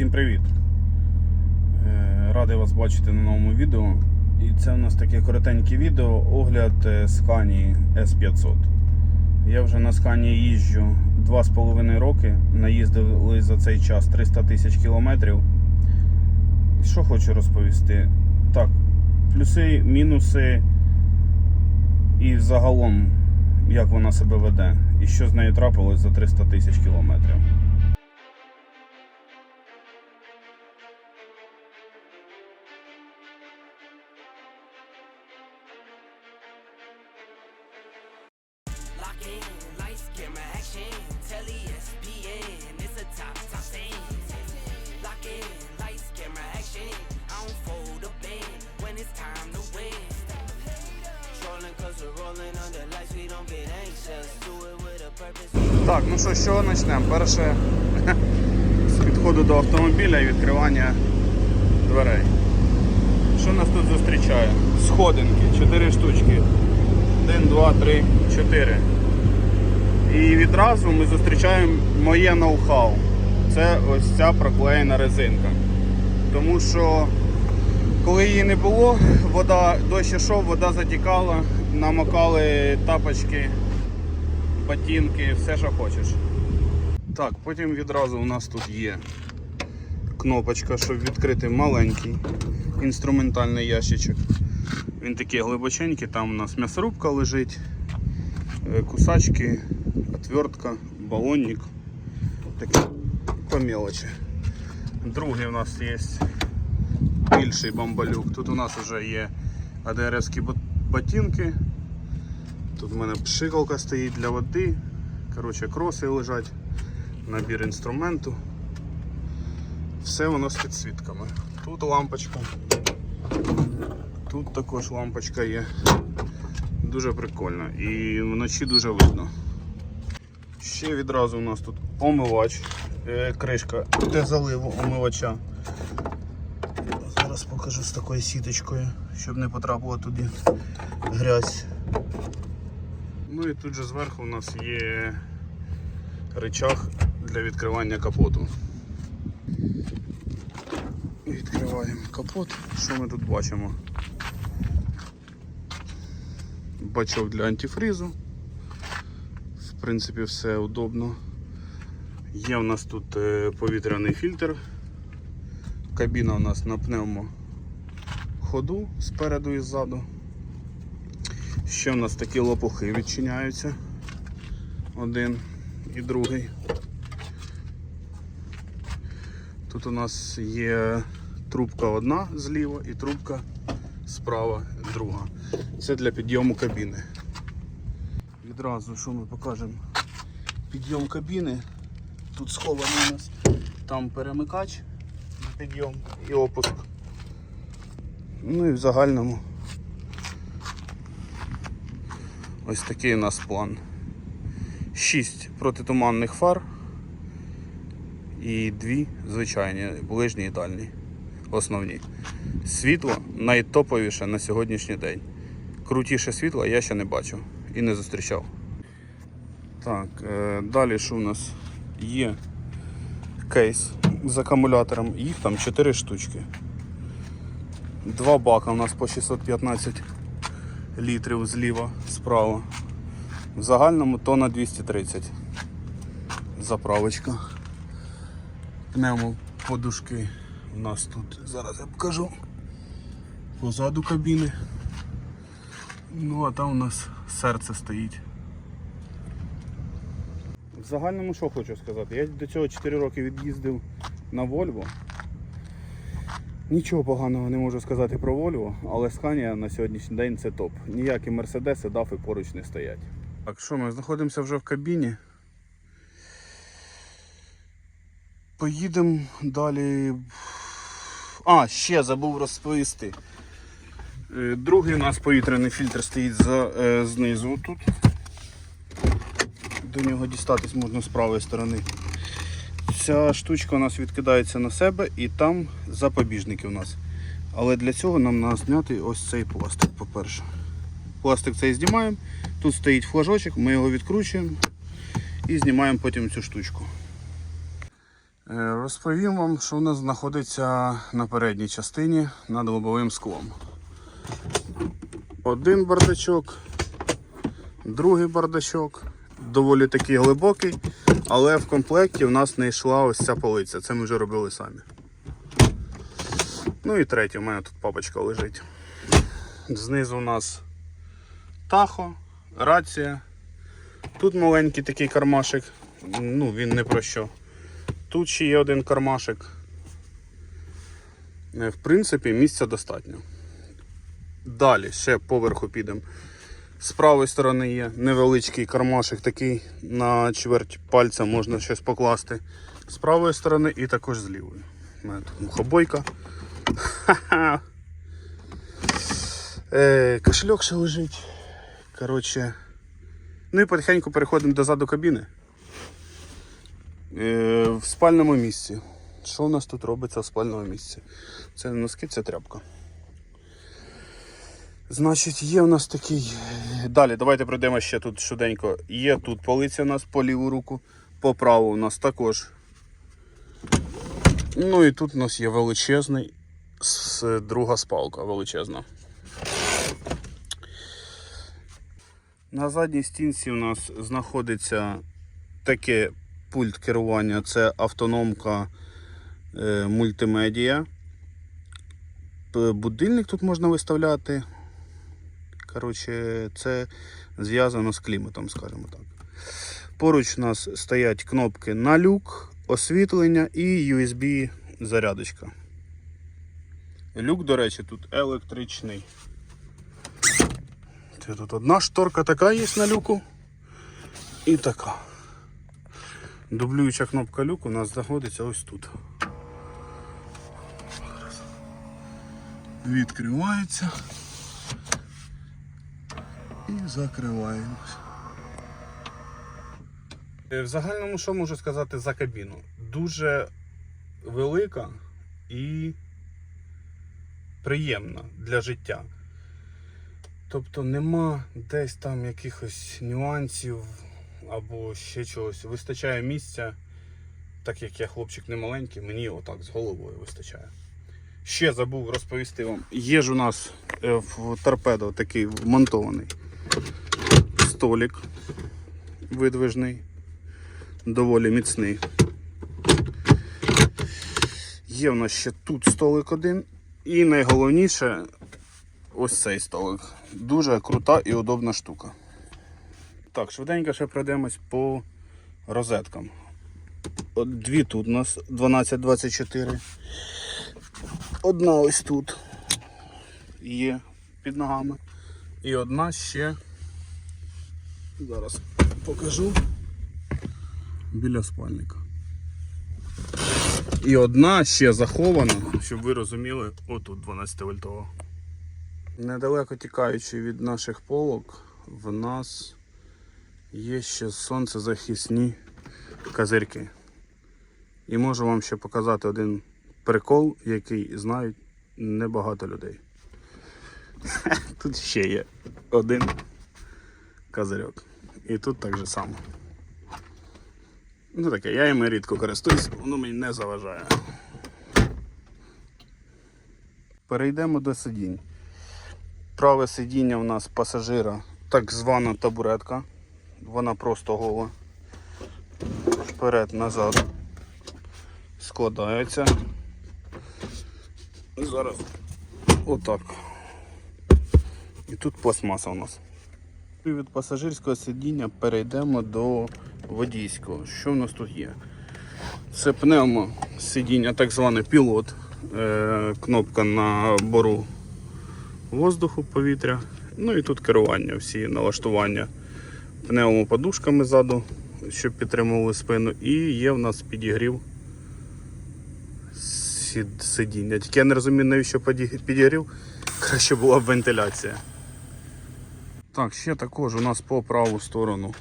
Всім привіт! Е, Радий вас бачити на новому відео. І це у нас таке коротеньке відео огляд е, Scania S500. Я вже на Scania їжджу 2,5 роки. Наїздили за цей час 300 тисяч кілометрів. Що хочу розповісти? Так, плюси, мінуси і загалом, як вона себе веде, і що з нею трапилось за 300 тисяч кілометрів. Так, ну що, з чого почнемо? Перше з підходу до автомобіля і відкривання дверей. Що нас тут зустрічає? Сходинки, 4 штучки. 1, 2, 3, 4. І відразу ми зустрічаємо моє ноу-хау. Це ось ця проклеєна резинка. Тому що коли її не було, вода, дощ ішов, вода затікала, намокали тапочки ботинки, все, що хочеш. Так, потім відразу у нас тут є кнопочка, щоб відкрити маленький інструментальний ящичок. Він такий глибоченький, там у нас м'ясорубка лежить, е, кусачки, отвертка, балонник. Такі по мелочі. Другий у нас є більший бамбалюк. Тут у нас вже є АДРовські бот- ботинки. Тут в мене пшикалка стоїть для води. Коротше, кроси лежать, набір інструменту. Все воно з підсвітками. Тут лампочка. Тут також лампочка є. Дуже прикольно. І вночі дуже видно. Ще відразу у нас тут омивач, е, кришка для заливу омивача. Зараз покажу з такою сіточкою, щоб не потрапила туди грязь. Ну і тут же зверху у нас є рычаг для відкривання капоту. Відкриваємо капот. Що ми тут бачимо? Бачок для антифризу. В принципі, все удобно. Є у нас тут е, повітряний фільтр. Кабіна у нас на пневмо ходу спереду і ззаду. Ще в нас такі лопухи відчиняються. Один і другий. Тут у нас є трубка одна зліва і трубка справа друга. Це для підйому кабіни. Відразу що ми покажемо? Підйом кабіни. Тут схований у нас там перемикач на підйом і опуск. Ну і в загальному Ось такий у нас план. 6 протитуманних фар і дві звичайні, ближні і дальні. Основні. Світло найтоповіше на сьогоднішній день. Крутіше світло я ще не бачив і не зустрічав. Так, е, далі що у нас є кейс з акумулятором, їх там 4 штучки. Два бака у нас по 615 літрів зліва, справа. В загальному тонна 230. Заправочка. Пневмо подушки у нас тут. Зараз я покажу. Позаду кабіни. Ну а там у нас серце стоїть. В загальному що хочу сказати? Я до цього 4 роки від'їздив на Volvo. Нічого поганого не можу сказати про Volvo, але Scania на сьогоднішній день це топ. Ніякі Мерседеси, дафи поруч не стоять. Так, що ми знаходимося вже в кабіні. Поїдемо далі. А, ще забув розповісти. Е, Другий у нас повітряний фільтр стоїть за, е, знизу тут. До нього дістатись можна з правої сторони. Ця штучка у нас відкидається на себе і там запобіжники у нас. Але для цього нам треба зняти ось цей пластик, по-перше. Пластик цей знімаємо. Тут стоїть флажочок, ми його відкручуємо і знімаємо потім цю штучку. Е, Розповім вам, що у нас знаходиться на передній частині над лобовим склом. Один бардачок, другий бардачок, доволі такий глибокий, але в комплекті в нас не йшла ось ця полиця. Це ми вже робили самі. Ну і третє, у мене тут папочка лежить. Знизу у нас тахо, рація. Тут маленький такий кармашик. Ну, він не про що. Тут ще є один кармашик. Е, В принципі, місця достатньо. Далі ще поверху підемо. З правої сторони є невеличкий кармашик такий на чверть пальця можна щось покласти. З правої сторони і також з лівої. У мене тут мухобойка. Е, кошельок ще лежить. Коротше. Ну і потихеньку переходимо до заду кабіни. Е, в спальному місці. Що у нас тут робиться в спальному місці? Це носки, це тряпка. Значить, є у нас такий. Далі, давайте пройдемо ще тут швиденько. Є тут полиця у нас по ліву руку, по праву у нас також. Ну і тут у нас є величезний друга спалка величезна. На задній стінці у нас знаходиться таке пульт керування, це автономка е, мультимедіа. Будильник тут можна виставляти. Коротше, це зв'язано з кліматом, скажімо так. Поруч у нас стоять кнопки на люк, освітлення і USB зарядочка. Люк, до речі, тут електричний. Це тут одна шторка така є на люку. І така. Дублююча кнопка люку у нас знаходиться ось тут. Відкривається і закриваємось. Е, В загальному, що можу сказати за кабіну? Дуже велика і приємна для життя. Тобто нема десь там якихось нюансів або ще чогось. Вистачає місця, так як я хлопчик не маленький, мені отак з головою вистачає. Ще забув розповісти вам. Є ж у нас е, в торпедо такий вмонтований столик видвижний, доволі міцний. Є в нас ще тут столик один. І найголовніше ось цей столик. Дуже крута і удобна штука. Так, швиденько ще пройдемось по розеткам. От дві тут у нас 12-24. Одна ось тут є під ногами. І одна ще. Зараз покажу. Біля спальника. І одна ще захована, щоб ви розуміли, отут 12 вольтова. Недалеко тікаючи від наших полок, в нас є ще сонцезахисні козирки. І можу вам ще показати один прикол, який знають небагато людей. Тут ще є один козирьок. І тут так же само. Ну таке, я їм рідко користуюсь, воно мені не заважає. Перейдемо до сидінь. Праве сидіння у нас пасажира, так звана табуретка. Вона просто гола. Вперед, назад. Складається. Зараз отак. І тут пластмаса у нас. Від пасажирського сидіння перейдемо до водійського. Що в нас тут є? Це пневмо сидіння, так зване пілот. Е, кнопка набору воздуху, повітря. Ну і тут керування, всі налаштування пневмоподушками ззаду, щоб підтримували спину. І є в нас підігрів сидіння. Тільки я не розумію, навіщо підігрів. Краще була б вентиляція. Так, ще також у нас по праву сторону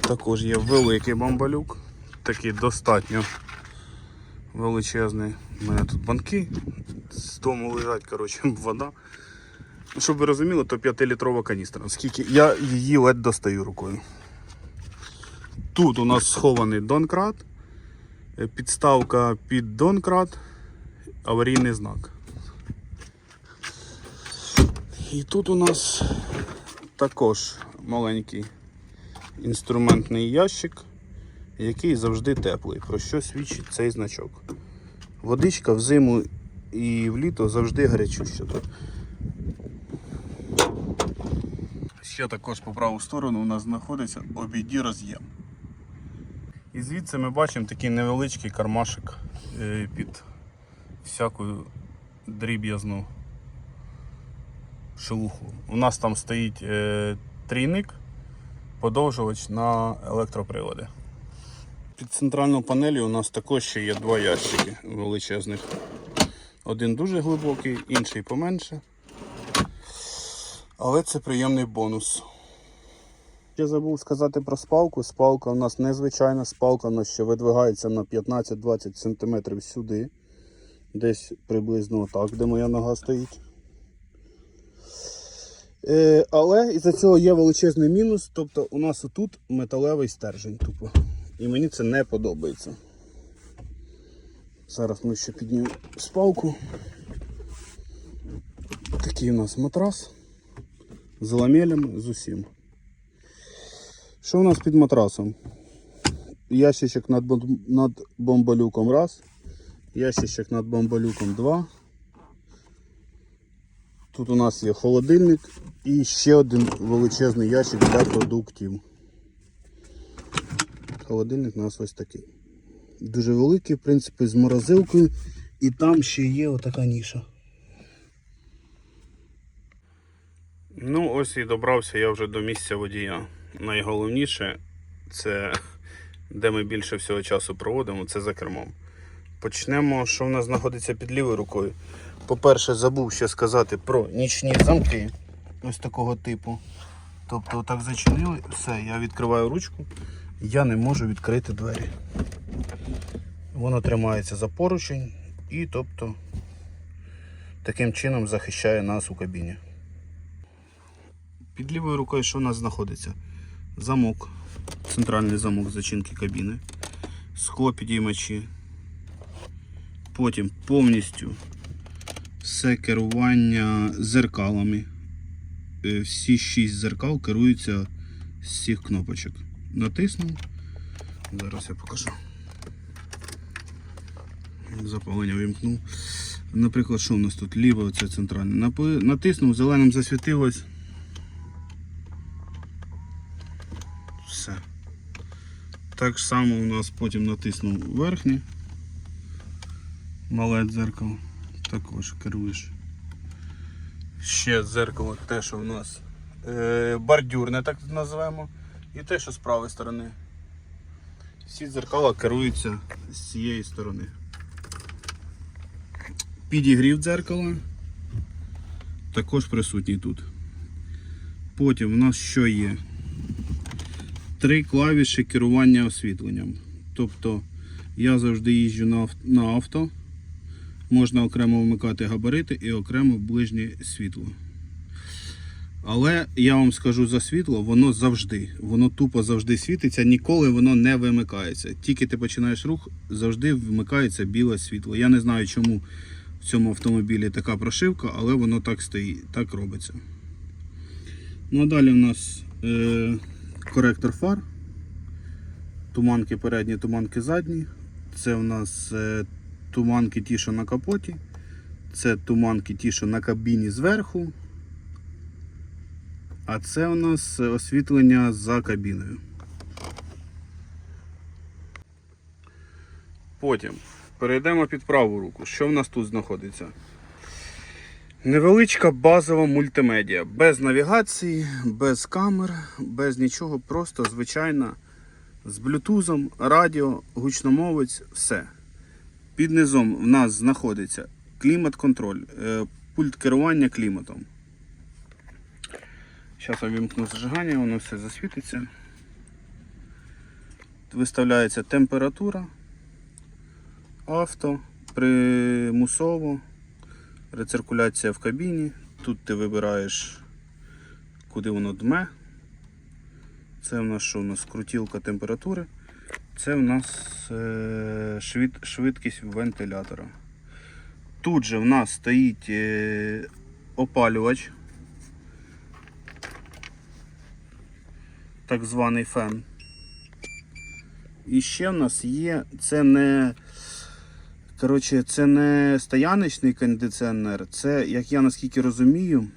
також є великий бамбалюк. Такий достатньо величезний. У мене тут банки з дому лежать, коротше, вода. Ну, Щоб ви розуміли, то 5-літрова каністра. Скільки я її ледь достаю рукою. Тут у нас схований донкрат. Підставка під донкрат, аварійний знак. І тут у нас також маленький інструментний ящик, який завжди теплий, про що свідчить цей значок. Водичка взиму і вліто завжди гарячуща. Ще також по праву сторону у нас знаходиться обійді роз'єм. І звідси ми бачимо такий невеличкий кармашик е, під всяку дріб'язну шелуху. У нас там стоїть е, трійник, подовжувач на електроприводи. Під центральною панелью у нас також ще є два ящики величезних. Один дуже глибокий, інший поменше. Але це приємний бонус. Я забув сказати про спалку. Спалка у нас незвичайна спалка, нас ще видвигається на 15-20 см сюди. Десь приблизно отак, де моя нога стоїть. Е, але із-за цього є величезний мінус. Тобто у нас отут металевий стержень тупо. І мені це не подобається. Зараз ми ще піднімемо спалку. Такий у нас матрас з ламелями, з усім. Що у нас під матрасом? Ящичок над, над бомбалюком раз. Ящичок над бомбалюком два. Тут у нас є холодильник і ще один величезний ящик для продуктів. Холодильник у нас ось такий. Дуже великий, в принципі, з морозилкою. І там ще є отака ніша. Ну, ось і добрався я вже до місця водія. Найголовніше це де ми більше всього часу проводимо, це за кермом. Почнемо, що в нас знаходиться під лівою рукою. По-перше, забув ще сказати про нічні замки ось такого типу. Тобто, отак зачинили, все, я відкриваю ручку, я не можу відкрити двері. Воно тримається за поручень і тобто таким чином захищає нас у кабіні. Під лівою рукою що у нас знаходиться? Замок, центральний замок зачинки кабіни, склопідіймачі. Потім повністю все керування зеркалами. Е, Всі шість зеркал керуються з всіх кнопочок. Натиснув. Зараз я покажу. Запалення вимкнув. Наприклад, що у нас тут? Ліве це центральне. Натиснув, зеленим засвітилось. Все. Так само у нас потім натиснув верхнє. Мале дзеркало. Також керуєш. Ще дзеркало те, що в нас е, бордюрне, так називаємо. І те, що з правої сторони. Всі дзеркала керуються з цієї сторони. Підігрів дзеркала. Також присутній тут. Потім у нас що є? Три клавіші керування освітленням. Тобто я завжди їжджу на авто. Можна окремо вмикати габарити і окремо ближнє світло. Але я вам скажу за світло, воно завжди, воно тупо завжди світиться, ніколи воно не вимикається. Тільки ти починаєш рух, завжди вмикається біле світло. Я не знаю, чому в цьому автомобілі така прошивка, але воно так стоїть, так робиться. Ну а далі у нас е, коректор фар. Туманки передні, туманки задні. Це у нас е, туманки ті, що на капоті. Це туманки ті, що на кабіні зверху. А це у нас освітлення за кабіною. Потім перейдемо під праву руку. Що в нас тут знаходиться? Невеличка базова мультимедіа. Без навігації, без камер, без нічого, просто звичайна з блютузом, радіо, гучномовець, все. Під низом в нас знаходиться клімат-контроль, е, пульт керування кліматом. Зараз я вімкну зажигання, воно все засвітиться. Виставляється температура, авто, примусово, рециркуляція в кабіні. Тут ти вибираєш, куди воно дме. Це в нас що у нас крутілка температури. Це в нас е, швид, швидкість вентилятора. Тут же в нас стоїть е, опалювач. Так званий фен. І ще в нас є, це не, коротше, це не стояночний кондиціонер, це, як я наскільки розумію,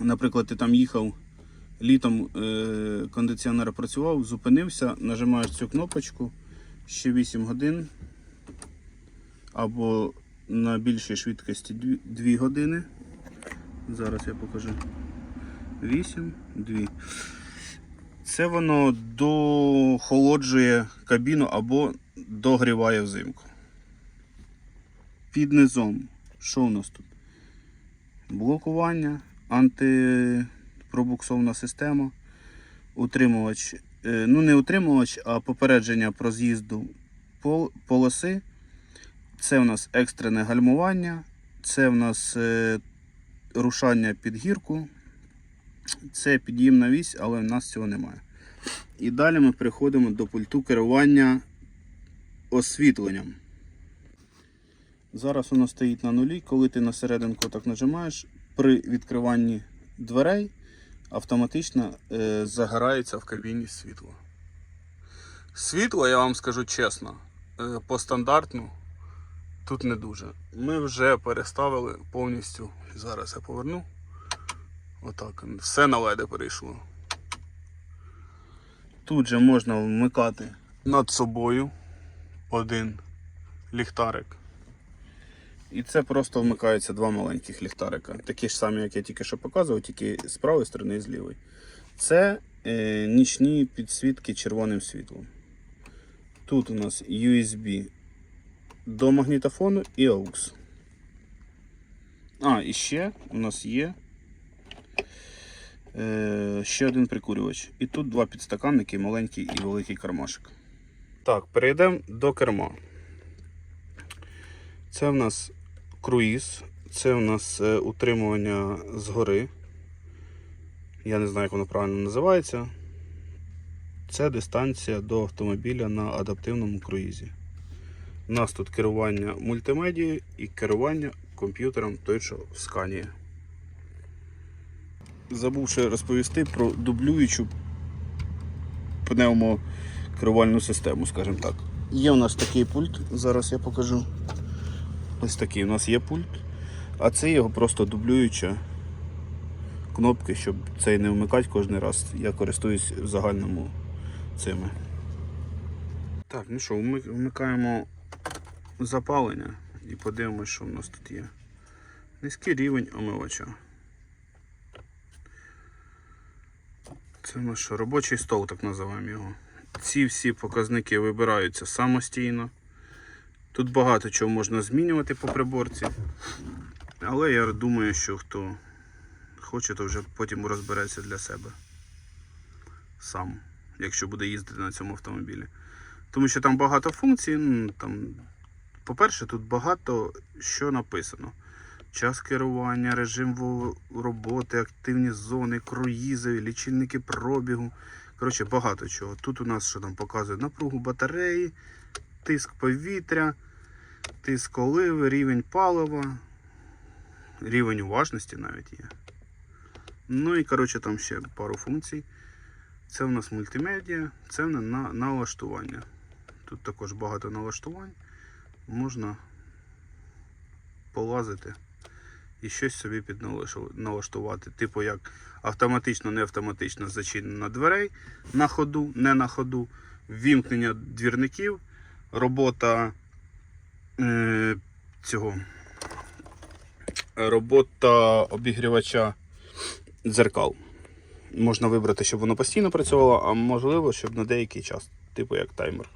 наприклад, ти там їхав літом е, кондиціонер працював, зупинився, нажимаєш цю кнопочку ще 8 годин або на більшій швидкості 2, 2 години. Зараз я покажу. 8, 2. Це воно дохолоджує кабіну або догріває взимку. Під низом. Що у нас тут? Блокування, антипробуксовна система, утримувач, е, ну не утримувач, а попередження про з'їзду полоси. Це у нас екстрене гальмування, це в нас е, рушання під гірку, це під'їмна вісь, але в нас цього немає. І далі ми переходимо до пульту керування освітленням. Зараз воно стоїть на нулі. Коли ти на серединку так нажимаєш, при відкриванні дверей автоматично е, загорається в кабіні світло. Світло, я вам скажу чесно, е, по стандартну тут не дуже. Ми вже переставили повністю. Зараз я поверну. Отак, все на леди перейшло. Тут же можна вмикати над собою один ліхтарик. І це просто вмикаються два маленьких ліхтарика. Такі ж самі, як я тільки що показував, тільки з правої сторони і з лівої. Це е, нічні підсвітки червоним світлом. Тут у нас USB до магнітофону і AUX. А, і ще у нас є е, ще один прикурювач. І тут два підстаканники, маленький і великий кармашик. Так, перейдемо до керма. Це в нас круїз, це в нас е, утримування згори. Я не знаю, як воно правильно називається. Це дистанція до автомобіля на адаптивному круїзі. У нас тут керування мультимедією і керування комп'ютером той, що в скані. Забув ще розповісти про дублюючу пневмокерувальну систему, скажімо так. Є у нас такий пульт, зараз я покажу. Ось такий у нас є пульт, а це його просто дублююча кнопки, щоб цей не вмикати кожен раз. Я користуюсь в загальному цими. Так, ну що, вмикаємо запалення і подивимось, що в нас тут є. Низький рівень омивача. Це що, робочий стол, так називаємо його. Ці всі показники вибираються самостійно. Тут багато чого можна змінювати по приборці. Але я думаю, що хто хоче, то вже потім розбереться для себе сам, якщо буде їздити на цьому автомобілі. Тому що там багато функцій. ну, Там, по-перше, тут багато що написано. Час керування, режим роботи, активні зони, круїзи, лічильники пробігу. Коротше, багато чого. Тут у нас що там показує напругу батареї, тиск повітря, тиск оливи, рівень палива, рівень уважності навіть є. Ну і коротше там ще пару функцій. Це у нас мультимедіа, це на, на налаштування. Тут також багато налаштувань. Можна полазити і щось собі підналаштувати. Типу як автоматично, не автоматично зачинення дверей на ходу, не на ходу, ввімкнення двірників, робота е, цього робота обігрівача дзеркал. Можна вибрати, щоб воно постійно працювало, а можливо, щоб на деякий час, типу як таймер.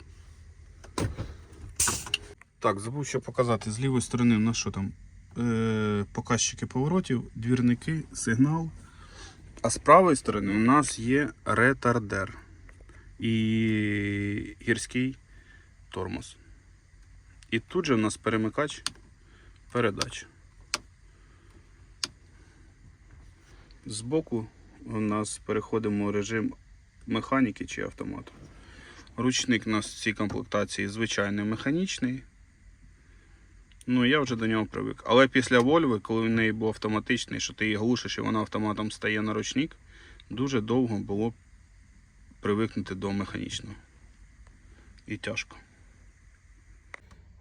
Так, забув ще показати з лівої сторони у нас що там е, показчики поворотів, двірники, сигнал. А з правої сторони у нас є ретардер і гірський тормоз. І тут же у нас перемикач передач. Збоку у нас переходимо в режим механіки чи автомату. Ручник у нас в цій комплектації звичайний механічний. Ну, я вже до нього привик. Але після Вольви, коли в неї був автоматичний, що ти її глушиш і вона автоматом стає на ручник, дуже довго було привикнути до механічного. І тяжко.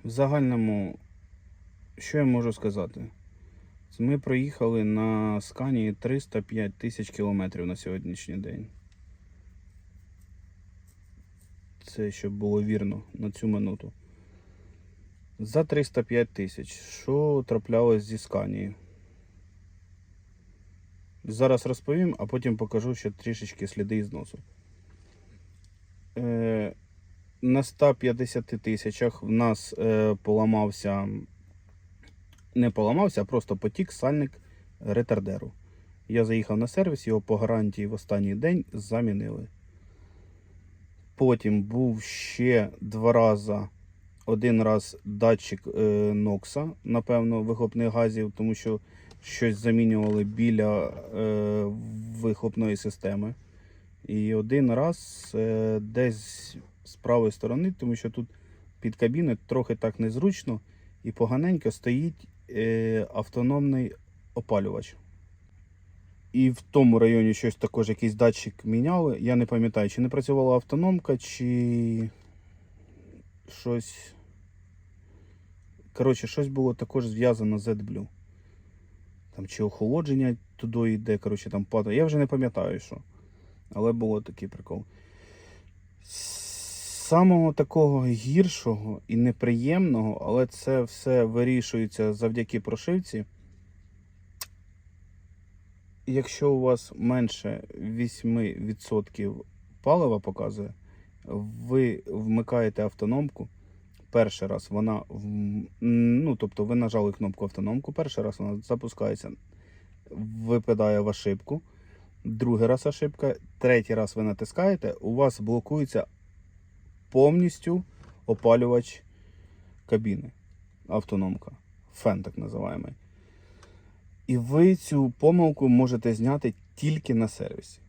В загальному, що я можу сказати? Ми проїхали на скані 305 тисяч кілометрів на сьогоднішній день. Це щоб було вірно на цю минуту. За 305 тисяч. Що траплялось зі сканією? Зараз розповім, а потім покажу ще трішечки сліди зносу. Е, на 150 тисячах в нас е, поламався, не поламався, а просто потік сальник ретардеру. Я заїхав на сервіс, його по гарантії в останній день замінили. Потім був ще два рази. Один раз датчик е, Нокса, напевно, вихлопних газів, тому що щось замінювали біля е, вихлопної системи. І один раз е, десь з правої сторони, тому що тут під кабіною трохи так незручно і поганенько стоїть е, автономний опалювач. І в тому районі щось також якийсь датчик міняли. Я не пам'ятаю, чи не працювала автономка, чи щось. Коротше, щось було також зв'язано з AdBlue. Там чи охолодження туди йде, коротше, там падає. Я вже не пам'ятаю, що. Але було такий прикол. Самого такого гіршого і неприємного, але це все вирішується завдяки прошивці. Якщо у вас менше 8% палива показує, ви вмикаєте автономку. Перший раз вона ну, тобто ви нажали кнопку автономку, перший раз вона запускається, випадає в ошибку, другий раз ошибка, третій раз ви натискаєте, у вас блокується повністю опалювач кабіни, автономка, фен так називаємий. І ви цю помилку можете зняти тільки на сервісі.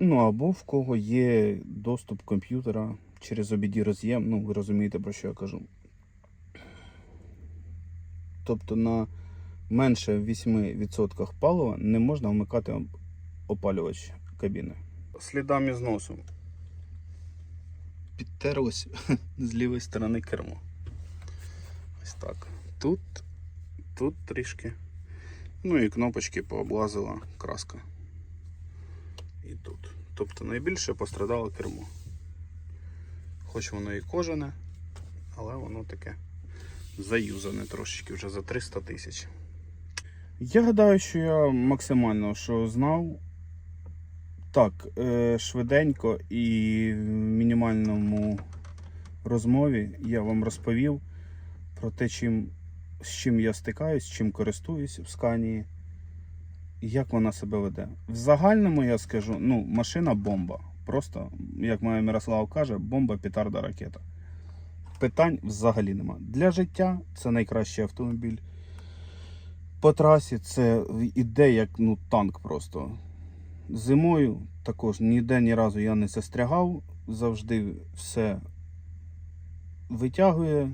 Ну або в кого є доступ комп'ютера через OBD роз'єм, ну ви розумієте, про що я кажу. Тобто на менше 8% палива не можна вмикати опалювач кабіни. Слідами зносу. Підтерлось з лівої сторони кермо. Ось так. Тут, тут трішки. Ну і кнопочки пооблазила краска. І тут. Тобто найбільше пострадало кермо. Хоч воно і кожане, але воно таке заюзане трошечки вже за 300 тисяч. Я гадаю, що я максимально що знав. Так, е, швиденько і в мінімальному розмові я вам розповів про те, чим, з чим я стикаюсь, чим користуюсь в сканії, як вона себе веде. В загальному я скажу, ну, машина бомба. Просто, як моя Мирослава каже, бомба, петарда, ракета. Питань взагалі нема. Для життя це найкращий автомобіль. По трасі це іде як ну, танк просто. Зимою також ніде ні разу я не застрягав, завжди все витягує.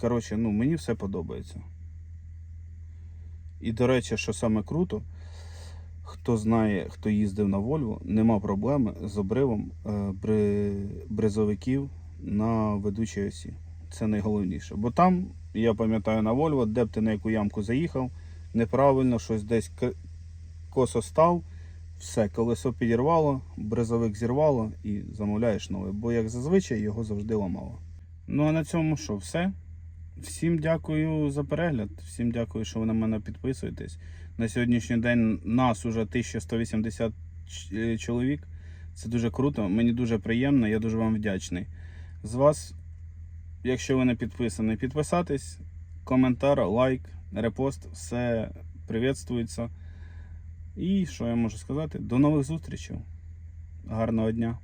Коротше, ну, мені все подобається. І, до речі, що саме круто, хто знає, хто їздив на Volvo, нема проблеми з обривом е, бризовиків на ведучій осі. Це найголовніше. Бо там, я пам'ятаю на Volvo, де б ти на яку ямку заїхав, неправильно, щось десь косо став, все, колесо підірвало, бризовик зірвало і замовляєш нове. Бо як зазвичай його завжди ламало. Ну а на цьому що, все? Всім дякую за перегляд. Всім дякую, що ви на мене підписуєтесь. На сьогоднішній день нас уже 1180 е, чоловік. Це дуже круто. Мені дуже приємно, я дуже вам вдячний. З вас, якщо ви не підписані, підписатись, коментар, лайк, репост, все привітствується. І що я можу сказати? До нових зустрічей. Гарного дня!